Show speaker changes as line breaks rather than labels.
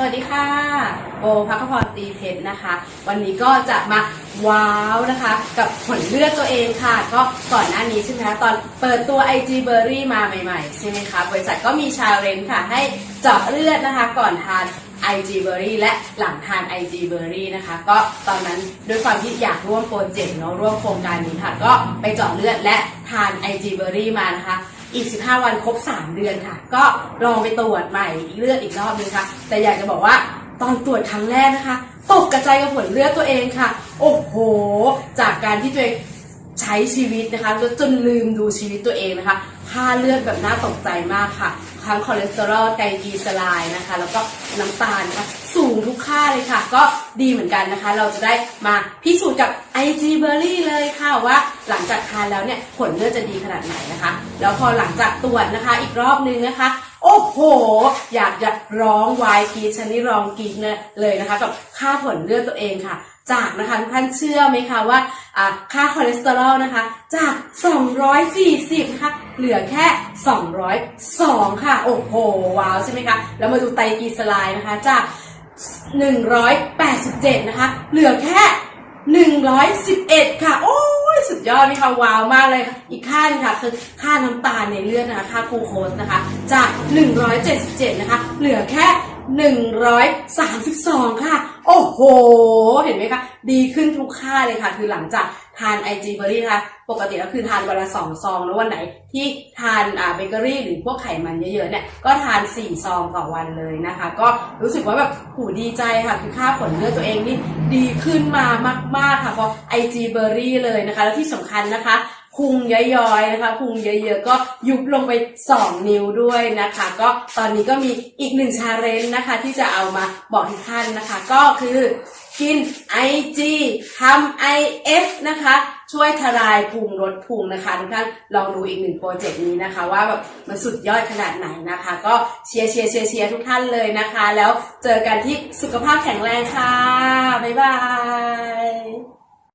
สวัสดีค่ะโบพักพรตีเพชรนะคะ วันนี้ก็จะมาว้าวนะคะ กับผลเลือดตัวเองค่ะ ก็ก่อนหน้านี้ใช่ไหมคะตอนเปิดตัว IG b e r r y มาใหม่ๆ ใช่ไหมคะบริษัทก็มีชาเลนจ์ค่ะ ให้เจาะเลือดนะคะ ก่อนทาน IG b e r r y และหลังทาน IG b e r r y นะคะ ก็ตอนนั้นด้วยความที่อยากร่วมโปรเจกต์เนาะร่วมโครงการนี้ค่ะ ก็ไปเจาะเลือดและทาน IG b e r r y มานะคะ อีก 15 วันครบ 3 เดือนค่ะ ก็ลองไปตรวจใหม่อีกเลือดอีกรอบนึงค่ะ แต่อยากจะบอกว่าตอนตรวจครั้งแรกนะคะ ตกกระจายกับผลเลือดตัวเองค่ะ โอ้โห จากการที่ตัวเอง ใช้ชีวิตนะคะจนจนลืมดูชีวิตตัวเองนะคะ ค่าเลือดแบบน่าตกใจมากค่ะ ทั้งคอเลสเตอรอลไตรกลีเซอไรด์นะคะ แล้วก็น้ำตาลนะคะสูงทุกค่าเลยค่ะ ก็ดีเหมือนกันนะคะ เราจะได้มาพิสูจน์กับ IG b e r r y เลยค่ะว่าหลังจากทานแล้วเนี่ยผลเลือดจะดีขนาดไหนนะคะ แล้วพอหลังจากตรวจนะคะอีกรอบนึงนะคะโอ้โห อยากจะร้องวายกรีดชนิดร้องกรีดเลยนะคะ กับค่าผลเลือดตัวเองค่ะ จากนะคะทุกท่านเชื่อไหมคะว่า ค่าคอเลสเตอรอลนะคะ จาก 240นะคะเหลือแค่ 202 ค่ะ โอ้โห ว้าว ใช่ไหมคะ แล้วมาดูไตรกลีเซอไรด์นะคะ จาก 187 นะคะ เหลือแค่ 111 ค่ะ โอ้ยสุดยอดมีค่ะ ว้าวมากเลย อีกค่านึงค่ะ คือค่าน้ำตาลในเลือดนะคะ ค่ากูโคสนะคะ จาก 177 นะคะ เหลือแค่ 132 ค่ะ โอ้โห เห็นไหมคะดีขึ้นทุกค่าเลยค่ะ คือหลังจากทาน IG b e r r y นะคะปกติก็คือทานวันละสองซองแล้ววันไหนที่ทานอ่าเบเกอรี่หรือพวกไขมันเยอะๆเนี่ยก็ทาน4ซองต่อวันเลยนะคะ ก็รู้สึกว่าแบบหูดีใจค่ะ คือค่าผลเลือดตัวเองนี่ดีขึ้นมามากๆค่ะเพราะ IG b e r r y เลยนะคะ แล้วที่สำคัญนะคะ พุงย้อยๆนะคะพุงเยอะๆก็ยุบลงไป 2 นิ้วด้วยนะคะ ก็ตอนนี้ก็มีอีกหนึ่งชาเลนจ์นะคะ ที่จะเอามาบอกทุกท่านนะคะ ก็คือกิน IG ทำ IF นะคะ ช่วยทลายพุงลดพุงนะคะทุกท่านลองดูอีกหนึ่งโปรเจกต์นี้นะคะ ว่าแบบมันสุดยอดขนาดไหนนะคะ ก็เชียร์เชียร์เชียร์เชียร์ทุกท่านเลยนะคะ แล้วเจอกันที่สุขภาพแข็งแรงค่ะ บ๊ายบาย